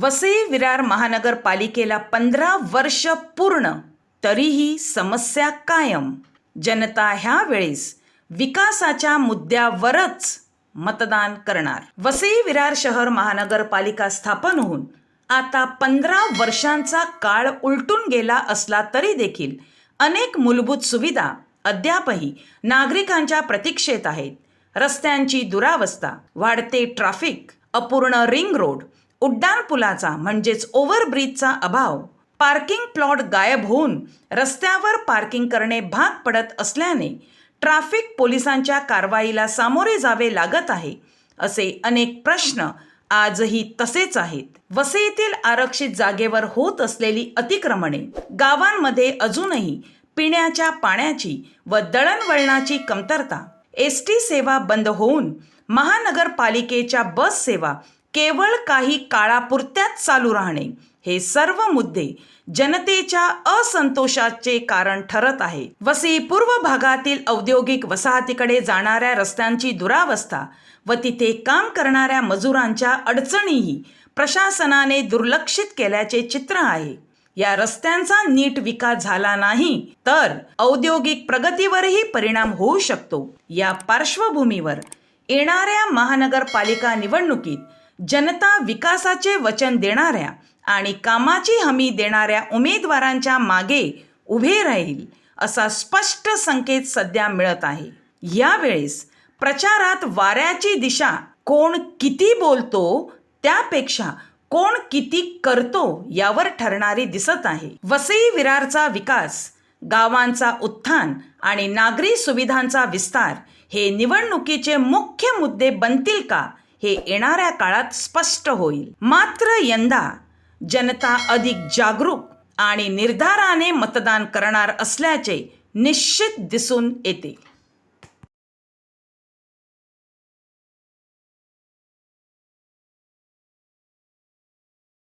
वसई विरार महानगरपालिकेला पंधरा वर्ष पूर्ण तरीही समस्या कायम. जनता ह्या वेळेस विकासाच्या मुद्द्यावरच मतदान करणार. वसई विरार शहर महानगरपालिका स्थापन होऊन आता पंधरा वर्षांचा काळ उलटून गेला असला तरी देखील अनेक मूलभूत सुविधा अद्यापही नागरिकांच्या प्रतीक्षेत आहेत. रस्त्यांची दुरावस्था वाढते ट्रॅफिक अपूर्ण रिंग रोड उड्डाणपुलाचा म्हणजेच ओव्हरब्रिजचा अभाव पार्किंग प्लॉट गायब होऊन रस्त्यावर पार्किंग करणे भाग पडत असल्याने ट्रॅफिक पोलिसांच्या कारवाईला सामोरे जावे लागत आहे असे अनेक प्रश्न आजही तसेच आहेत. वसईतील आरक्षित जागेवर होत असलेली अतिक्रमणे गावांमध्ये अजूनही पिण्याच्या पाण्याची व दळणवळणाची कमतरता एस टी सेवा बंद होऊन महानगरपालिकेच्या बस सेवा केवळ काही काळापुरत्याच चालू राहणे हे सर्व मुद्दे जनतेच्या असंतोषाचे कारण ठरत आहे. वसई पूर्व भागातील औद्योगिक वसाहतीकडे जाणाऱ्या रस्त्यांची दुरावस्था व तिथे काम करणाऱ्या मजुरांच्या अडचणीही प्रशासनाने दुर्लक्षित केल्याचे चित्र आहे. या रस्त्यांचा नीट विकास झाला नाही तर औद्योगिक प्रगतीवरही परिणाम होऊ शकतो. या पार्श्वभूमीवर येणाऱ्या महानगरपालिका निवडणुकीत जनता विकासाचे वचन देणाऱ्या आणि कामाची हमी देणाऱ्या उमेदवारांच्या मागे उभे राहील असा स्पष्ट संकेत सध्या मिळत आहे. यावेळेस प्रचारात वाऱ्याची दिशा कोण किती बोलतो त्यापेक्षा कोण किती करतो यावर ठरणारी दिसत आहे. वसई विरारचा विकास गावांचा उत्थान आणि नागरी सुविधांचा विस्तार हे निवडणुकीचे मुख्य मुद्दे बनतील का हे येणाऱ्या काळात स्पष्ट होईल. मात्र यंदा जनता अधिक जागरूक आणि निर्धाराने मतदान करणार असल्याचे निश्चित दिसून येते.